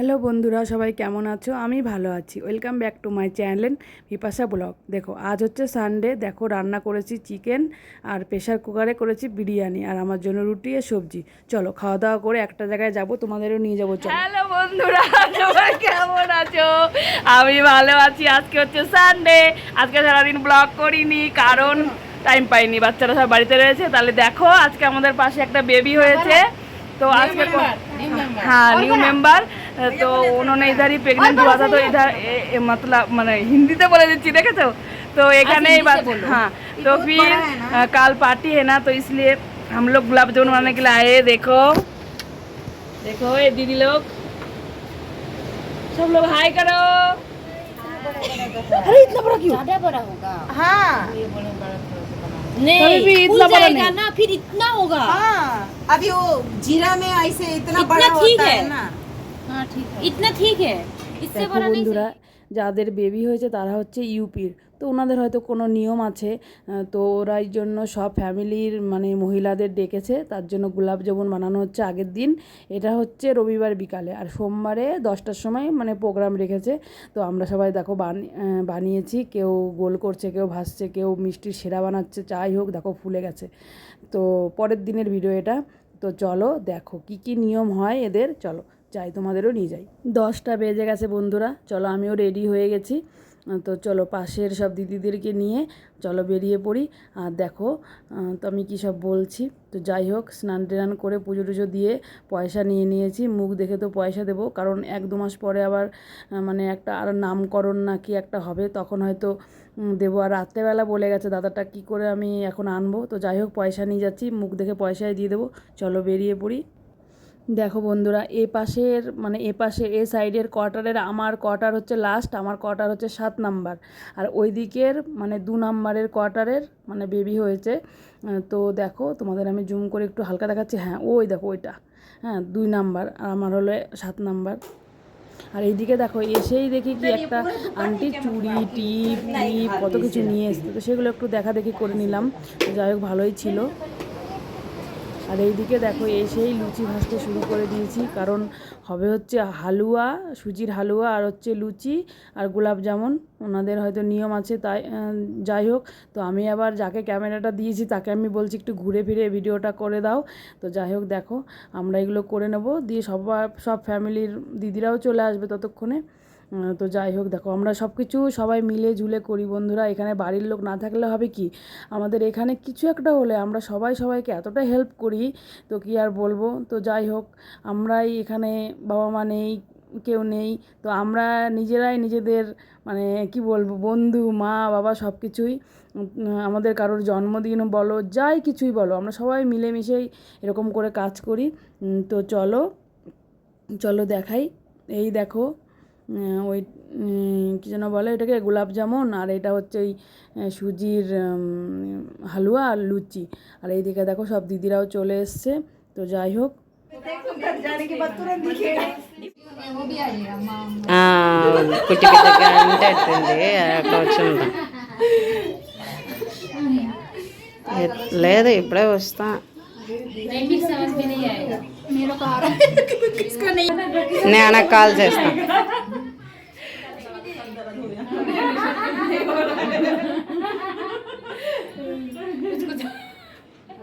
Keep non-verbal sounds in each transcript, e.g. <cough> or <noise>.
Hello বন্ধুরা সবাই কেমন আছো? আমি ভালো আছি। Welcome back to my channel Bipasha blog দেখো আজ হচ্ছে সানডে দেখো রান্না করেছি চিকেন আর প্রেশার কুকারে করেছি বিরিয়ানি আর আমার জন্য রুটি আর সবজি। চলো খাওয়া দাওয়া করে একটা জায়গায় যাব তোমাদেরও নিয়ে যাব চলো। হ্যালো বন্ধুরা সবাই কেমন আছো? আমি ভালো আছি আজকে হচ্ছে সানডে আজকে সারাদিন ব্লগ করিনি কারণ টাইম পাইনি বাচ্চারা সব বাড়িতে রয়েছে। তাহলে দেখো আজকে আমাদের পাশে একটা বেবি হয়েছে। তো আজকে হ্যাঁ নিউ মেম্বার तो उन्होंने इधर ही प्रेगनेंट हुआ था तो इधर मतलब मैंने हिंदी तो बोला जी देखे तो तो एकाने ही बात हाँ तो फिर कल पार्टी है ना तो इसलिए हम लोग गुलाब जामुन बनाने के लिए आए देखो देखो ये दीदी लोग सब लोग हाय करो अरे इतना बड़ा क्यों ज्यादा बड़ा होगा हाँ नहीं भी इतना बड़ा नहीं ना फिर इतना होगा हाँ अभी वो जीरा में ऐसे इतना बड़ा होता है ना ইতনা ঠিক দেখো বন্ধুরা যাদের বেবি হয়েছে তারা হচ্ছে ইউপির। তো ওনাদের হয়তো কোনো নিয়ম আছে তো ওরাই জন্য সব ফ্যামিলির মানে মহিলাদের ডেকেছে তার জন্য গোলাপ জামুন বানানো হচ্ছে আগের দিন। এটা হচ্ছে রবিবার বিকালে। আর সোমবারে দশটার সময় মানে প্রোগ্রাম রেখেছে। তো আমরা সবাই দেখো বানিয়েছি কেউ গোল করছে কেউ ভাসছে কেউ মিষ্টির সেরা বানাচ্ছে যাই হোক দেখো ফুলে গেছে। তো পরের দিনের ভিডিও এটা। তো চলো দেখো কি কি নিয়ম হয় এদের চলো। যাই, তোমাদেরও নিয়ে যাই। দশটা বেজে গেছে বন্ধুরা, চলো আমিও রেডি হয়ে গেছি। তো চলো পাশের সব দিদিদেরকে নিয়ে চলো বেরিয়ে পড়ি। আর দেখো তো আমি কী সব বলছি? তো যাই হোক, স্নান টান করে পুজো টুজো দিয়ে পয়সা নিয়ে নিয়েছি। মুখ দেখে তো পয়সা দেবো, কারণ এক দু মাস পরে আবার মানে একটা আর নামকরণ না কি একটা হবে, তখন হয়তো দেবো। আর রাত্রেবেলা বলে গেছে, দাদাটা কি করে আমি এখন আনব? তো যাই হোক, পয়সা নিয়ে যাচ্ছি, মুখ দেখে পয়সায় দিয়ে দেবো। চলো বেরিয়ে পড়ি। দেখো বন্ধুরা, এ পাশের মানে এ পাশে, এ সাইডের কোয়ার্টারের আমার কোয়ার্টার হচ্ছে লাস্ট আমার কোয়ার্টার হচ্ছে সাত নাম্বার। আর ওই দিকের মানে দু নাম্বারের কোয়ার্টারের মানে বেবি হয়েছে। তো দেখো, তোমাদের আমি জুম করে একটু হালকা দেখাচ্ছি। হ্যাঁ ওই দেখো, ওইটা। হ্যাঁ দুই নাম্বার, আর আমার হলো সাত নাম্বার। আর এইদিকে দেখো, এসেই দেখি কি একটা আন্টি চুড়ি টিপ টিপ কত কিছু নিয়ে এসছে। তো সেগুলো একটু দেখা দেখি করে নিলাম। যাই হোক, ভালোই ছিল। আর এইদিকে দেখো এসেই লুচি ভাজতে শুরু করে দিয়েছি, কারণ হবে হচ্ছে হালুয়া, সুজির হালুয়া আর হচ্ছে লুচি আর গোলাপ জামুন। ওনাদের হয়তো নিয়ম আছে তাই যাই হোক, তো আমি আবার যাকে ক্যামেরাটা দিয়েছি তাকে আমি বলছি একটু ঘুরে ফিরে ভিডিওটা করে দাও। তো যাই হোক দেখো, আমরা এগুলো করে নেব, দিয়ে সবার, সব ফ্যামিলির দিদিরাও চলে আসবে ততক্ষণে। তো যাই হোক, দেখো, আমরা সব কিছু সবাই মিলে ঝুলে করি বন্ধুরা। এখানে বাড়ির লোক না থাকলে হবে কি? আমাদের এখানে কিছু একটা হলে আমরা সবাই সবাইকে এতটা হেল্প করি, তো কি আর বলব? তো যাই হোক, আমরাই এখানে বাবা মা নেই, কেউ নেই, তো আমরা নিজেরাই নিজেদের মানে কি বলব, বন্ধু, মা, বাবা সব কিছুই আমাদের কারোর জন্মদিন বলো, যাই কিছুই বলো, আমরা সবাই মিলেমিশেই এরকম করে কাজ করি। তো চলো চলো দেখাই। এই দেখো ওই উম, কী যেন বলে এটাকে গোলাপ জামুন আর এটা হচ্ছে এই আহ, সুজির উম, হালুয়া আর লুচি আর এইদিকে দেখো সব দিদিরাও চলে এসছে তো যাই হোক కుట్టి పిల్లకి అంటే అట్టింది అట్లా వచ్చింది లేదు ఇప్పుడే వస్తా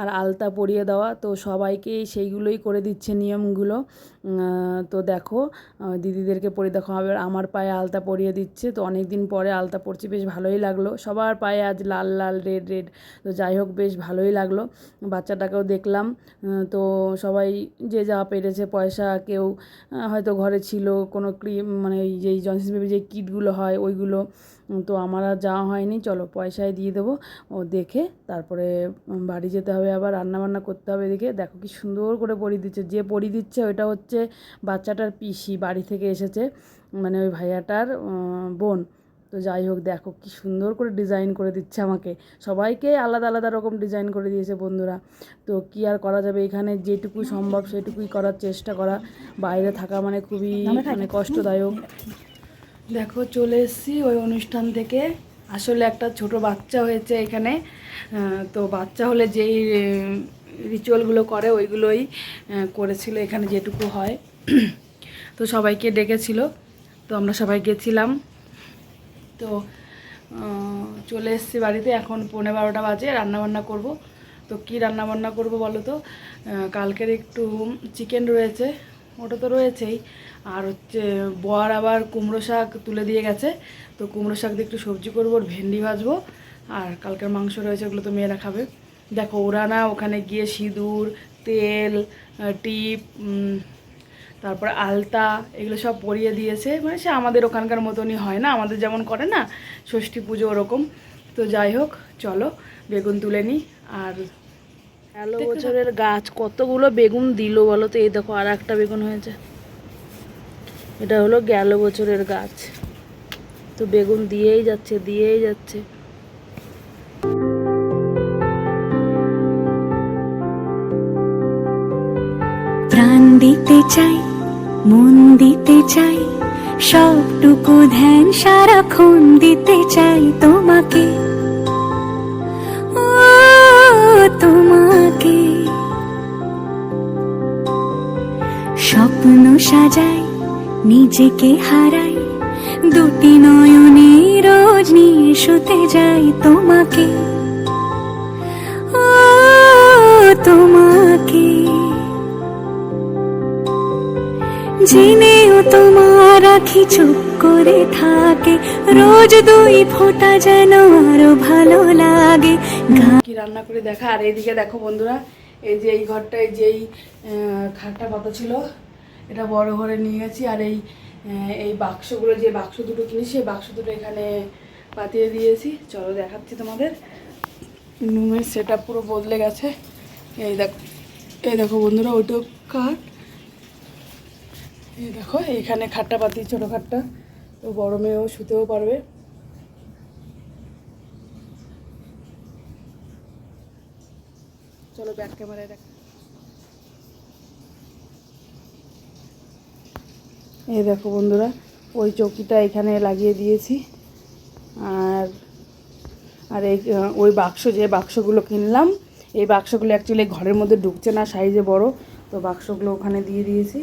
আর আলতা পরিয়ে দেওয়া। তো সবাইকেই সেইগুলোই করে দিচ্ছে নিয়মগুলো। তো দেখো দিদিদেরকে পরিয়ে দেখো আবার আমার পায়ে আলতা পরিয়ে দিচ্ছে। তো অনেক দিন পরে আলতা পরছি, বেশ ভালোই লাগল। সবার পায়ে আজ লাল লাল, রেড রেড। তো যাই হোক, বেশ ভালোই লাগল। বাচ্চাটাকেও দেখলাম। তো সবাই যে যা পেরেছে, পয়সা কেউ হয়তো ঘরে ছিল, কোনো ক্রিম মানে এই যে জনসিস বেবি যে কিটগুলো হয়, ওইগুলো তো আমার আর যাওয়া হয়নি। চলো পয়সায় দিয়ে দেবো। ও দেখে তারপরে বাড়ি যেতে হবে আবার রান্নাবান্না করতে হবে এদিকে। দেখো কি সুন্দর করে পরিয়ে দিচ্ছে। যে পরিয়ে দিচ্ছে ওইটা হচ্ছে বাচ্চাটার পিসি বাড়ি থেকে এসেছে মানে ওই ভাইয়াটার বোন। তো যাই হোক দেখো কি সুন্দর করে ডিজাইন করে দিচ্ছে আমাকে। সবাইকে আলাদা আলাদা রকম ডিজাইন করে দিয়েছে বন্ধুরা। তো কি আর করা যাবে? এখানে যেটুকু সম্ভব সেটুকুই করার চেষ্টা করা। বাইরে থাকা মানে খুবই মানে কষ্টদায়ক। দেখো, চলে এসেছি ওই অনুষ্ঠান থেকে। আসলে একটা ছোট বাচ্চা হয়েছে এখানে। তো বাচ্চা হলে যেই রিচুয়ালগুলো করে, ওইগুলোই করেছিল এখানে যেটুকু হয়। <clears throat> তো সবাইকে ডেকেছিল। তো আমরা সবাই গেছিলাম। তো চলে এসেছি বাড়িতে। এখন পৌনে বারোটা বাজে, রান্নাবান্না করব। তো কি রান্নাবান্না করব বলো তো? কালকের একটু চিকেন রয়েছে। ওটা তো রয়েছেই। আর হচ্ছে বর আবার কুমড়ো শাক তুলে দিয়ে গেছে। তো কুমড়ো শাক দিয়ে একটু সবজি করব ভেন্ডি ভাজবো। আর কালকের মাংস রয়েছে, ওগুলো তো মেয়েরা খাবে। দেখো, ওরা না ওখানে গিয়ে সিঁদুর, তেল টিপ তারপর আলতা, এগুলো সব পরিয়ে দিয়েছে। মানে সে আমাদের ওখানকার মতনই হয় না, আমাদের যেমন করে না, ষষ্ঠী পুজো ওরকম। তো যাই হোক, চলো, বেগুন তুলে নিই আর গেল বছরের গাছ কতগুলো বেগুন দিল বলো তো? এই দেখো আর একটা বেগুন হয়েছে। এটা হলো গেল বছরের গাছ। তো বেগুন দিয়েই যাচ্ছে দিয়েই যাচ্ছে। প্রাণ দিতে চাই মন দিতে চাই সবটুকু ধ্যান সারাক্ষণ দিতে নিজেকে হারাই। দুটি নয়নে রোজ নিয়ে শুতে যাই তোমাকে। তোমাকে। জেনেও তোমার আখি চুপ করে থাকে। রোজ দুই ফোঁটা যেন আরও ভালো লাগে। কি রান্না করে দেখা? আর এইদিকে দেখো বন্ধুরা এই যে এই ঘরটায় যেই খাটটা পাতা ছিল এটা বড় ঘরে নিয়ে গেছি আর এই এই বাক্সগুলো, যে বাক্স দুটো কিনেছি, সেই বাক্স দুটো এখানে পাতিয়ে দিয়েছি। চলো দেখাচ্ছি তোমাদের। রুমের সেট পুরো বদলে গেছে। এই দেখো এই দেখো বন্ধুরা, ওইটাও কাঠ। এই দেখো এইখানে খাটটা পাতি ছোটো খাটটা। তো বড় মেয়েও শুতেও পারবে। চলো ব্যাক ক্যামেরায় দেখ। এই দেখো বন্ধুরা ওই চৌকিটা এখানে লাগিয়ে দিয়েছি। আর আর এই ওই বাক্স যে বাক্সগুলো কিনলাম এই বাক্সগুলো অ্যাকচুয়ালি ঘরের মধ্যে ঢুকছে না সাইজে বড়। তো বাক্সগুলো ওখানে দিয়ে দিয়েছি।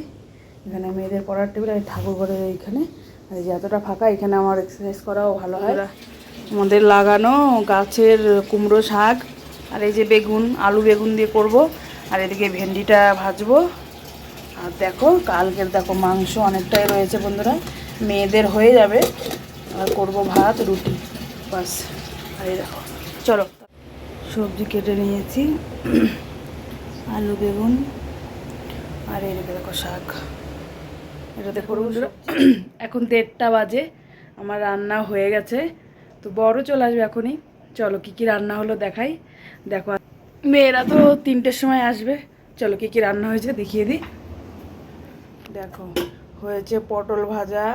এখানে মেয়েদের পড়ার টেবিল আর ঠাকুর ঘরের এইখানে। আর এই যে এতটা ফাঁকা এখানে আমার এক্সারসাইজ করাও ভালো হয়। আমাদের লাগানো গাছের কুমড়ো শাক আর এই যে বেগুন আলু বেগুন দিয়ে করব। আর এদিকে ভেন্ডিটা ভাজবো। আর দেখো কালকের দেখো মাংস অনেকটাই রয়েছে বন্ধুরা। মেয়েদের হয়ে যাবে। আর করব ভাত রুটি বাস। আর দেখো চলো। সবজি কেটে নিয়েছি। আলু বেগুন আর এদিকে দেখো শাক। এটাতে করব <clears throat> এখন দেড়টা বাজে। আমার রান্না হয়ে গেছে। তো বড় চলে আসবে এখনই। চলো কি কি রান্না হলো দেখাই। দেখো মেয়েরা তো তিনটের সময় আসবে। চলো কি কি রান্না হয়েছে দেখিয়ে দিই। দেখো, হয়েছে পটল ভাজা।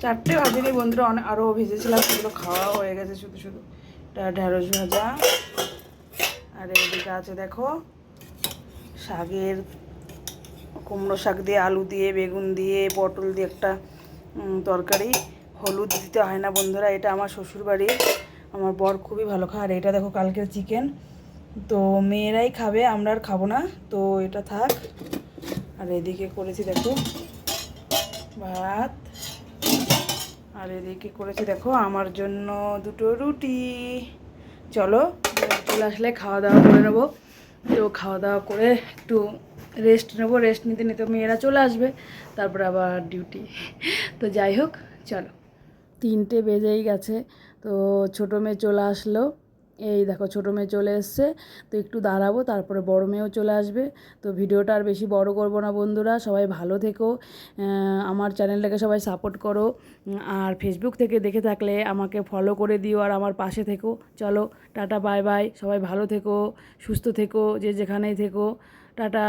চারটে ভাজিনি বন্ধুরা অনেক আরও ভেজেছিলাম, সেগুলো খাওয়া হয়ে গেছে শুধু শুধু। এটা ঢেঁড়স ভাজা। আর এদিকে আছে দেখো, শাকের কুমড়ো শাক দিয়ে, আলু দিয়ে, বেগুন দিয়ে, পটল দিয়ে একটা তরকারি। হলুদ দিতে হয় না বন্ধুরা, এটা আমার শ্বশুর বাড়ি আমার বর খুবই ভালো খায়। আর এটা দেখো, কালকের চিকেন তো মেয়েরাই খাবে, আমরা আর খাব না। তো এটা থাক। আর এদিকে করেছি দেখো ভাত। আর এদিকে করেছি দেখো আমার জন্য দুটো রুটি। চলো, চলে আসলে খাওয়া দাওয়া করে নেব। তো খাওয়া দাওয়া করে একটু রেস্ট নেব। রেস্ট নিতে নিতে মেয়েরা চলে আসবে। তারপরে আবার ডিউটি তো যাই হোক, চলো। তিনটে বেজেই গেছে। তো ছোটো মেয়ে চলে আসলো। এই দেখো ছোটো মেয়ে চলে এসছে, তো একটু দাঁড়াবো, তারপরে বড় মেয়েও চলে আসবে। তো ভিডিওটা আর বেশি বড় করব না বন্ধুরা, সবাই ভালো থেকো আমার চ্যানেলটাকে সবাই সাপোর্ট করো, আর ফেসবুক থেকে দেখে থাকলে আমাকে ফলো করে দিও আর আমার পাশে থেকো। চলো, টাটা বাই বাই সবাই ভালো থেকো, সুস্থ থেকো, যে যেখানেই থেকো, টাটা।